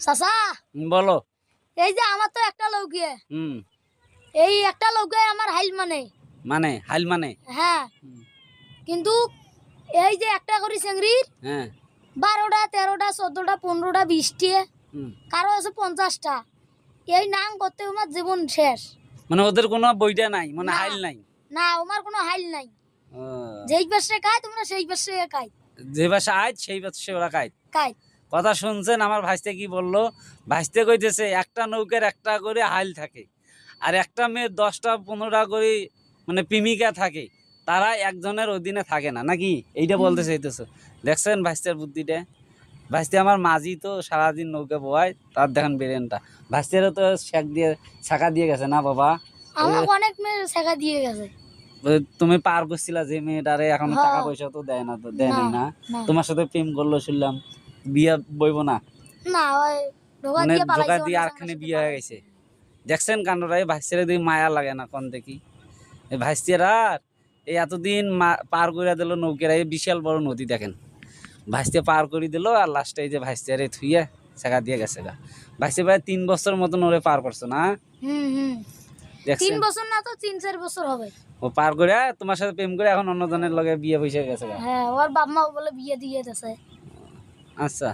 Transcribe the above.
চাচা বলো। এই যে আমার তো একটা লৌকিয়ে। হুম। এই একটা লৌকে আমার হাইল মানে। মানে হাইল মানে? হ্যাঁ। কিন্তু এই যে একটা করি চেংড়ির হ্যাঁ। বারোটা তেরোটা চোদ্দটা পনেরোটা বিশটি হুম। কারও আছে পঞ্চাশটা। এই নাম করতে আমার জীবন শেষ। মানে ওদের কোনো বইটা নাই মানে হাইল নাই? না আমার কোনো হাইল নাই। যেই পাশে খায় তোমরা সেই পাশে খাই যে বাসা আজ সেই বাসে ওরা খায়। খাই কথা শুনছেন? আমার ভাইস্তে কি বলল? ভাইস্তে কইতেছে একটা নৌকার একটা করে হাইল থাকে আর একটা মেয়ে দশটা পনেরোটা করে মানে প্রেমিকা থাকে। তারা একজনের অধীনে থাকে না। নাকি? এইটা বলতে চাইতেছে। দেখছেন ভাইস্তের বুদ্ধিটা? ভাইস্তে আমার মাঝি তো সারাদিন নৌকা বয় তার দেখেন বেরেনটা। ভাইস্তেরও তো শেখ দিয়ে শাখা দিয়ে গেছে না বাবা? আমাকে অনেক মেয়ে শেখা দিয়ে গেছে। তুমি পার করছিলা যে মেয়েটারে এখন হ্যাঁ। টাকা পয়সা তো দেয় না তো দেয় না। তোমার সাথে প্রেম করল শুনলাম। বিয়া বইব না? না ওই মানে দিয়ে ধোকা পালাইছে দিয়ে আরখানে বিয়ে হয়ে গেছে। দেখছেন কাণ্ডটা এই ভাইসেরে দিয়ে মায়া লাগে না কোন দেখি। এই ভাইসিয়ারা এই এতদিন পার করে দিল নৌকেরা এই বিশাল বড় নদী দেখেন। ভাইসতে পার করে দিল আর লাস্টে এই যে ভাইসিয়ারে থুইয়া শেখা দিয়ে গেছে গা। ভাইসে প্রায় তিন বছর মতন ওরে পার করছ না? তিন বছর না তো তিন চার বছর হবে। ও পার করে তোমার সাথে প্রেম করে এখন অন্যজনের লগে বিয়ে পয়সা গেছে হ্যাঁ ওর বাপ মা বলে বিয়ে দিয়ে দিয়েছে আচ্ছা।